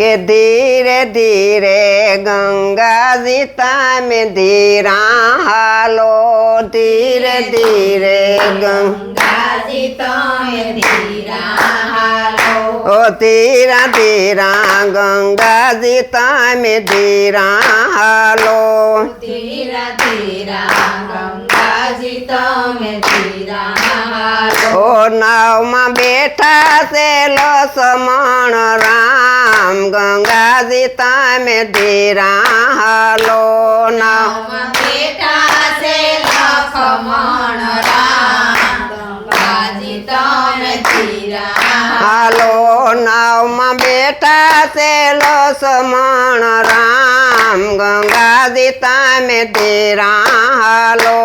के धीरे धीरे गंगा जीता में धीरा हालो, धीरे धीरे गंगा जीता में धीरा हालो। ओ धीरा धीरा गंगा जीता में धीरा हालो। धीरा धीरा गंगा ઓ નાવમાં બેઠા છે લસમણ રામ ગંગાજી તમે ધીરા હાલો નાવ નાવમાં બેઠા છે લખમણ રામ ગંગાજી તમે ધીરા હાલો નાવમાં બેઠા છે લસમણ રામ પિતા ને તેરા હાલો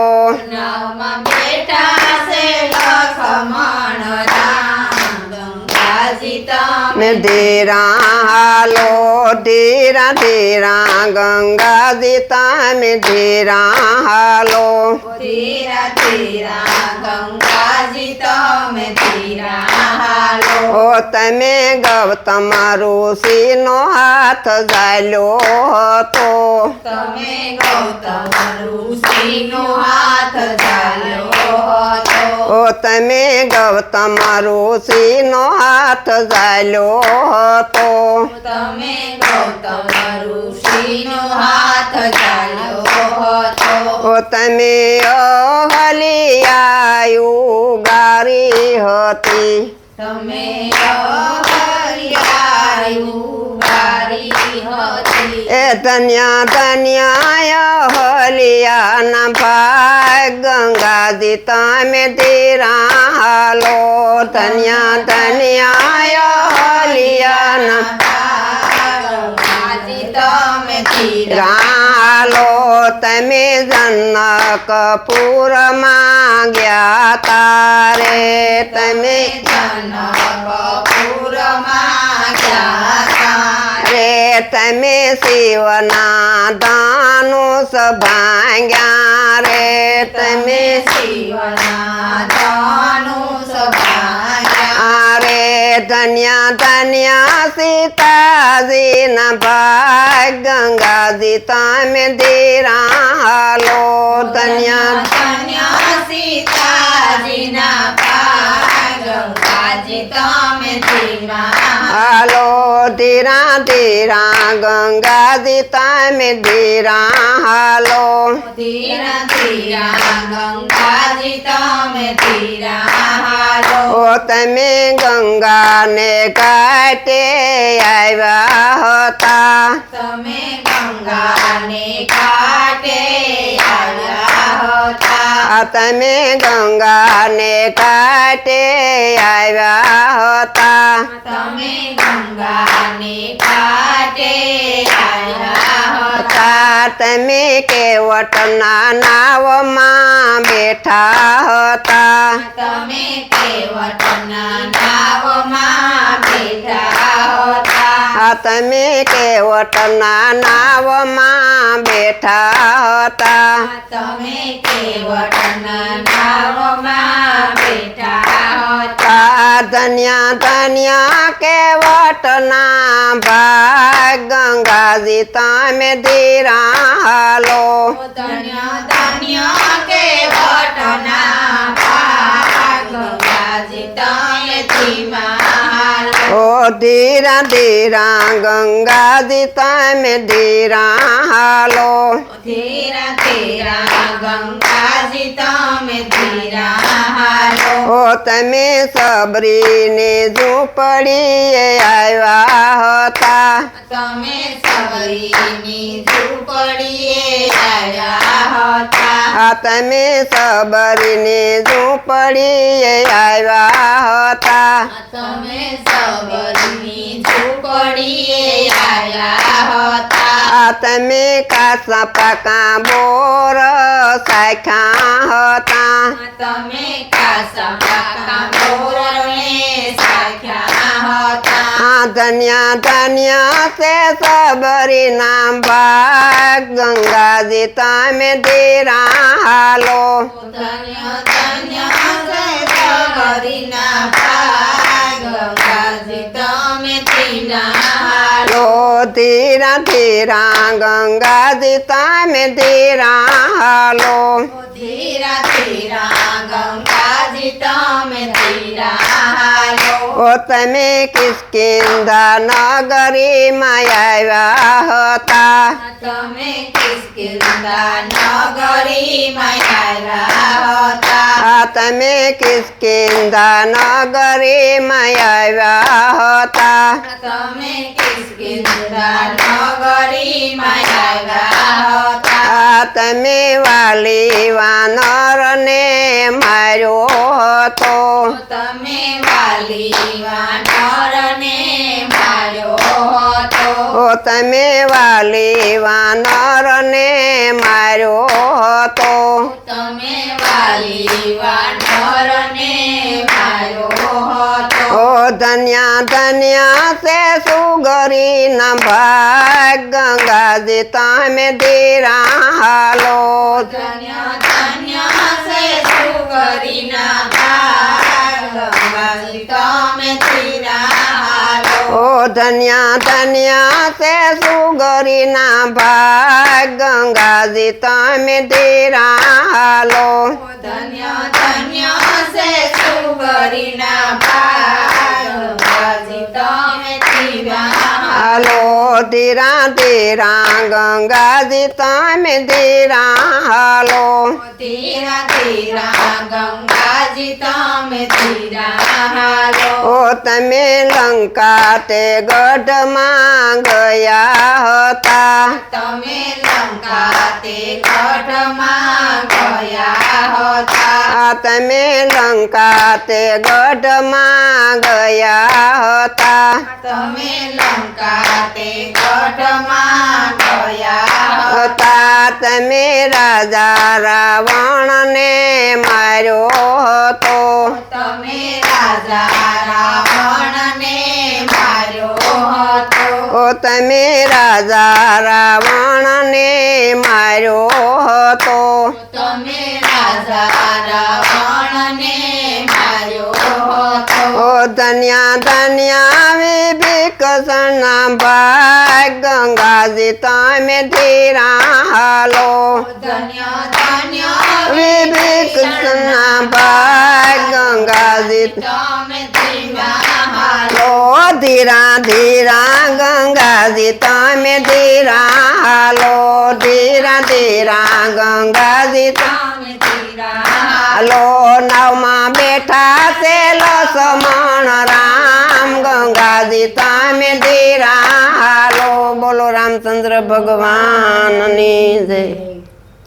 ને તેરા હાલો લખમણ રામ ગંગાજી તમે ને ધીરા હાલો ધીરા ધીરા ગંગાજી તમે ધીરા હાલો ધીરા ધીરા ગંગાજી તમે ધીરા હાલો ઓ તમે ગૌતમ ઋષિનો હાથ ઝાલ્યો હતો તમે ગૌતમ ઋષિનો હાથ ઝાલ્યો હતો ઓ તમે ગૌતમ ઋષિનો હાથ ઝાલ્યો હતો તમે ગૌતમ ઋષિનો હાથ ઝાલ્યો હતો ઓ તમે અહલિયાયું ગારી હતી તમે હરિયાયું ગારી હતી એ ધન્યા ધન્યા હલિયાના ભાઈ ગંગાજી તમે ધીરા હાલો ધન્યા ધન્યા હલિયાના ગંગાજી તમે ધીરા રાલો તમે જનકપુરમાં ગયા તારે તમે જનકપુરમાં ગયા તા. રે તમે શિવના દાનુષ ભાંગ્યા રે તમે શિવના ધનુષ ભાગ્યા. धनिया धनिया सीता जी न भाई गंगा जी तम देरा हालो धनिया धनिया सीता जी न भाई हलो धीरा धीरा गंगा जीता तम धीरा हलो धीरा धीरा गंगा जीता तम धीरा हलो ओ तमे गंगा ने काटे आया होता। तमे गंगा ने काटे आया होता। તમે ગંગાને ઘાટે આવ્યા હતા તમે ગંગાને ઘાટે આવ્યા હતા હતા તમે કેવટના નાવમાં બેઠા હતા તમે કેવટના નાવમાં બેઠા હતા આ તમે કેવટના નાવમાં બેઠા હતા તમે કેવટના નાવમાં બેઠા હતા આ ધન્યા ધન્યા કેવટના ભાગ ગંગાજી તમે ધીરા હાલો ધન્ય ધન્ય કેવટના ભાગ ગંગાજી તમે ધીમા હાલો ઓ ધીરા ધીરા ગંગાજી તમે ધીરા હાલો ધીરા ધીરા ગંગાજી તમે ધીરા હાલો. ઓ તમે સબરીને ઝૂંપડીએ આવ્યા હતા. તમે સબરીની ઝૂંપડીએ તમે સબરીને ઝૂંપડીએ આવ્યા હતા તમે સબરીની ઝૂંપડીએ આવ્યા હતા આ તમે કાસા પાકા બોર સાખ્યા હતા તમે કાસા પાકા મોરને સાખ્યા धनिया धनिया से सबरी नाम भाग गंगा जी तमे तेरा हालो धनिया धनिया से सबरी नाम भाग गंगा जी तमे तेरा हालो धीरा धीरा गंगा जीता में धीरा हालो। धीरा धीरा गंगा जीता में धीरा हालो। ओ तमे किसकिंदा नगरी माया होता। तमे किसकिंदा नगरी माया होता। तमे किसकिंदा नगरी माया होता। तमे किसकिंदा તમે વાલી વાનર ને માર્યો હતો. તમે વાલી વાનર માર્યો હતો. તમે વાલી વાનર ને માર્યો હતો. તમે વાલી વાનર ને धनिया धनिया से सुगरी न भाग गंगा जी में देरा हालो। धनिया ધન્યા ધન્યા છે સુગરીના ભાગ ગંગાજી તમે ધીરા હાલો ધન્ય ધન્ય છે સુગરીના ભાગ ગંગાજી તમે ધીરા હાલો હાલો ધીરા ધીરા ગંગાજી તમે गंगा जी तम ओ तमे लंका ते गढ़ माँ गया होता। तमे लंका ते गढ़ माँ गया होता। હતા તમે લંકા તે ગઢમાં ગયા હતા. તમે લંકા તે ગઢમાં ગયા હતા. હતા તમે રાજા રાવણને માર્યો હતો. તમે રાજા રાવણને માર્યો હતો. તમે રાજા રાવણને માર્યો હતો. તમે રાજા धनिया धनिया वे विकसना भाई गंगा जी में धीरा हालो। वे विकसना भाई गंगा जी हालो। धीरा धीरा गंगा जी में धीरा हालो। धीरा धीरा गंगा जी હાલો નવમાં બેઠા છે લસમણ રામ ગંગાજી તમે ધીરા હાલો બોલો રામચંદ્ર ભગવાનની જય.